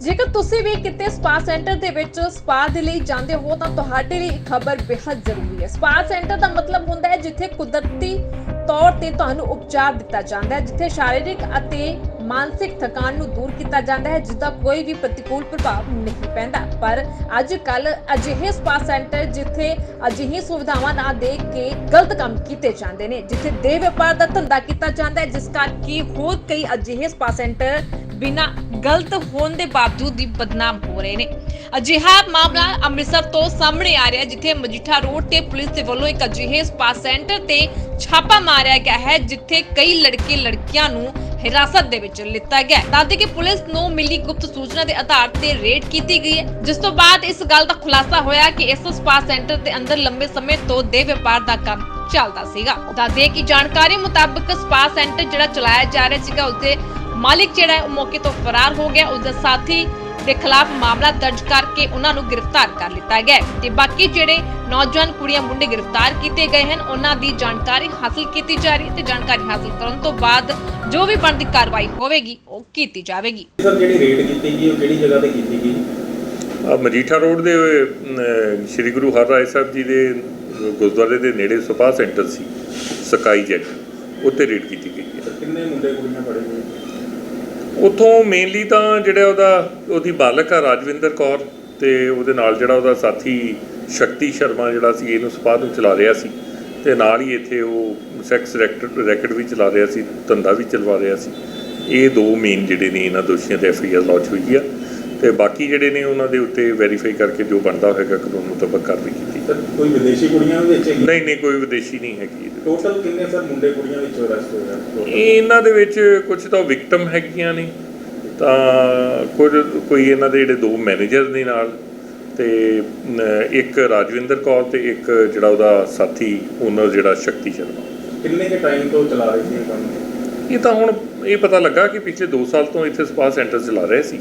ਜੇਕਰ ਤੁਸੀਂ ਵੀ ਕਿਤੇ ਸਪਾ ਸੈਂਟਰ ਦੇ ਵਿੱਚ ਸਪਾ ਦੇ ਲਈ ਜਾਂਦੇ ਹੋ, ਤਾਂ ਤੁਹਾਡੇ ਲਈ ਖਬਰ ਬੇहद ਜ਼ਰੂਰੀ ਹੈ। ਸਪਾ ਸੈਂਟਰ ਦਾ ਮਤਲਬ ਹੁੰਦਾ ਹੈ ਜਿੱਥੇ ਕੁਦਰਤੀ ਤੌਰ ਤੇ ਤੁਹਾਨੂੰ ਉਪਚਾਰ ਦਿੱਤਾ ਜਾਂਦਾ ਹੈ, ਜਿੱਥੇ ਸ਼ਾਰੀਰਿਕ ਅਤੇ ਮਾਨਸਿਕ ਥਕਾਨ ਨੂੰ ਦੂਰ ਕੀਤਾ ਜਾਂਦਾ ਹੈ ਜਿਸ ਦਾ ਕੋਈ ਵੀ ਪ੍ਰਤੀਕੂਲ ਪ੍ਰਭਾਵ ਨਹੀਂ ਪੈਂਦਾ। ਪਰ ਅੱਜ ਕੱਲ ਅਜਿਹੇ ਸਪਾ ਸੈਂਟਰ ਜਿੱਥੇ ਅਜਿਹੀ ਸੁਵਿਧਾਵਾਂ ਨਾ ਦੇ ਕੇ ਗਲਤ ਕੰਮ ਕੀਤੇ ਜਾਂਦੇ ਨੇ, ਜਿੱਥੇ ਦੇਹ ਵਪਾਰ ਦਾ ਧੰਦਾ ਕੀਤਾ ਜਾਂਦਾ ਹੈ, ਜਿਸ ਕਰਕੇ ਹੋਰ ਕਈ ਅਜਿਹੇ ਸਪਾ ਸੈਂਟਰ ਬਿਨਾਂ ਗਲਤ ਹੋਣ ਦੇ ਬਾਵਜੂਦ ਵੀ ਬਦਨਾਮ ਹੋ ਰਹੇ ਨੇ। ਅਜਿਹਾ ਮਾਮਲਾ ਅੰਮ੍ਰਿਤਸਰ ਤੋਂ ਸਾਹਮਣੇ ਆ ਰਿਹਾ ਜਿੱਥੇ ਮਜੀਠਾ ਰੋਡ ਤੇ ਪੁਲਿਸ ਦੇ ਵੱਲੋਂ ਇੱਕ ਅਜਿਹੇ ਸਪਾ ਸੈਂਟਰ ਤੇ ਛਾਪਾ ਮਾਰਿਆ ਗਿਆ ਹੈ, ਜਿੱਥੇ ਕਈ ਲੜਕੇ ਲੜਕੀਆਂ ਨੂੰ ਹਿਰਾਸਤ ਦੇ ਵਿੱਚ ਲਿੱਤਾ ਗਿਆ ਦੱਸਦੇ ਕਿ ਪੁਲਿਸ ਨੂੰ ਮਿਲੀ ਗੁਪਤ ਸੂਚਨਾ ਦੇ ਆਧਾਰ ਤੇ ਰੇਡ ਕੀਤੀ ਗਈ ਹੈ। ਜਿਸ ਤੋਂ ਬਾਅਦ ਇਸ ਗੱਲ ਦਾ ਖੁਲਾਸਾ ਹੋਇਆ ਕਿ ਇਸ ਸਪਾ ਸੈਂਟਰ ਦੇ ਅੰਦਰ ਲੰਬੇ ਸਮੇਂ ਤੋਂ ਦੇ ਵਪਾਰ ਦਾ ਕੰਮ ਚੱਲਦਾ ਸੀਗਾ। ਦੱਸਦੇ ਕਿ ਜਾਣਕਾਰੀ ਮੁਤਾਬਕ ਸਪਾ ਸੈਂਟਰ ਜਿਹੜਾ ਚਲਾਇਆ ਜਾ ਰਿਹਾ ਸੀਗਾ, ਉਸਦੇ ਮਾਲਿਕ ਜਿਹੜਾ ਹੈ, ਉਹ ਮੌਕੇ ਤੋਂ ਫਰਾਰ ਹੋ ਗਿਆ। ਉਸਦਾ ਸਾਥੀ ਦੇ ਖਿਲਾਫ ਮਾਮਲਾ ਦਰਜ ਕਰਕੇ ਉਹਨਾਂ ਨੂੰ ਗ੍ਰਿਫਤਾਰ ਕਰ ਲਿੱਤਾ ਗਿਆ ਹੈ। ਤੇ ਬਾਕੀ ਜਿਹੜੇ ਨੌਜਵਾਨ ਕੁੜੀਆਂ ਮੁੰਡੇ ਗ੍ਰਿਫਤਾਰ ਕੀਤੇ ਗਏ ਹਨ ਉਹਨਾਂ ਦੀ ਜਾਣਕਾਰੀ ਹਾਸਲ ਕੀਤੀ ਜਾ ਰਹੀ ਹੈ ਤੇ ਜਾਣਕਾਰੀ ਹਾਸਲ ਕਰਨ ਤੋਂ ਬਾਅਦ ਜੋ ਵੀ ਬਣਦੀ ਕਾਰਵਾਈ ਹੋਵੇਗੀ ਉਹ ਕੀਤੀ ਜਾਵੇਗੀ। ਸਰ ਜਿਹੜੀ ਰੇਡ ਕੀਤੀ ਗਈ ਉਹ ਕਿਹੜੀ ਜਗ੍ਹਾ ਤੇ ਕੀਤੀ ਗਈ? ਆ ਮਜੀਠਾ ਰੋਡ ਦੇ ਸ੍ਰੀ ਗੁਰੂ ਹਰਰਾਏ ਸਾਹਿਬ ਜੀ ਦੇ ਗੁਰਦੁਆਰੇ ਦੇ ਨੇੜੇ ਸਪਾ ਸੈਂਟਰ ਸੀ ਸਕਾਈ ਜੈਟ ਉੱਤੇ ਰੇਡ ਕੀਤੀ ਗਈ ਹੈ। ਕਿੰਨੇ ਮੁੰਡੇ ਕੁੜੀਆਂ ਫੜੇ ਗਏ? ਉੱਥੋਂ ਮੇਨਲੀ ਤਾਂ ਜਿਹੜਾ ਉਹਦਾ ਉਹਦੀ ਬਾਲਕ ਆ ਰਾਜਵਿੰਦਰ ਕੌਰ ਤੇ ਉਹਦੇ ਨਾਲ ਜਿਹੜਾ ਉਹਦਾ ਸਾਥੀ ਸ਼ਕਤੀ ਸ਼ਰਮਾ ਜਿਹੜਾ ਸੀ ਇਹਨੂੰ ਸਪਾ ਨੂੰ ਚਲਾ ਰਿਹਾ ਸੀ। ਤੇ ਨਾਲ ਹੀ ਇੱਥੇ ਉਹ ਸੈਕਸ ਰੈਕਟ ਰੈਕਟ ਵੀ ਚਲਾ ਰਿਹਾ ਸੀ ਧੰਦਾ ਵੀ ਚਲਵਾ ਰਿਹਾ ਸੀ। ਇਹ ਦੋ ਮੇਨ ਜਿਹੜੇ ਨੇ ਇਹਨਾਂ ਦੋਸ਼ੀਆਂ ਤੇ ਐਫਆਈਆਰ ਲਾਂਚ ਹੋਈ ਆ। ਤੇ ਬਾਕੀ ਜਿਹੜੇ ਨੇ ਉਹਨਾਂ ਦੇ ਉੱਤੇ ਵੈਰੀਫਾਈ ਕਰਕੇ ਜੋ ਬਣਦਾ ਹੋਏਗਾ ਕਾਨੂੰਨ ਮੁਤਾਬਕ ਕਾਰਵਾਈ ਕੀਤੀ ਕੋਈ ਵਿਦੇਸ਼ੀ ਕੁੜੀਆਂ ਵਿੱਚ ਨਹੀਂ ਨਹੀਂ ਕੋਈ ਵਿਦੇਸ਼ੀ ਨਹੀਂ ਹੈਗੀ। ਟੋਟਲ ਕਿੰਨੇ ਸਰ ਮੁੰਡੇ ਕੁੜੀਆਂ ਵਿੱਚ ਅਰੈਸਟ ਹੋਏ ਆ? ਇਹਨਾਂ ਦੇ ਵਿੱਚ ਕੁਝ ਤਾਂ ਵਿਕਟਮ ਹੈਗੀਆਂ ਨੇ। ਤਾਂ ਕੁਝ ਕੋਈ ਇਹਨਾਂ ਦੇ ਜਿਹੜੇ ਦੋ ਮੈਨੇਜਰ ਨੇ ਨਾਲ ਤੇ ਇੱਕ ਰਾਜਵਿੰਦਰ ਕੌਰ ਤੇ ਇੱਕ ਜਿਹੜਾ ਉਹਦਾ ਸਾਥੀ ਓਨਰ ਜਿਹੜਾ ਸ਼ਕਤੀ ਸ਼ਰਮਾ। ਕਿੰਨੇ ਕੇ ਟਾਈਮ ਤੋਂ ਚਲਾ ਰਹੇ ਸੀ ਇਹ ਕੰਮ? ਇਹ ਤਾਂ ਹੁਣ ਇਹ ਪਤਾ ਲੱਗਾ ਕਿ ਪਿਛਲੇ 2 ਸਾਲ ਤੋਂ ਇੱਥੇ ਸਪਾ ਸੈਂਟਰ ਚਲਾ ਰਹੇ ਸੀ।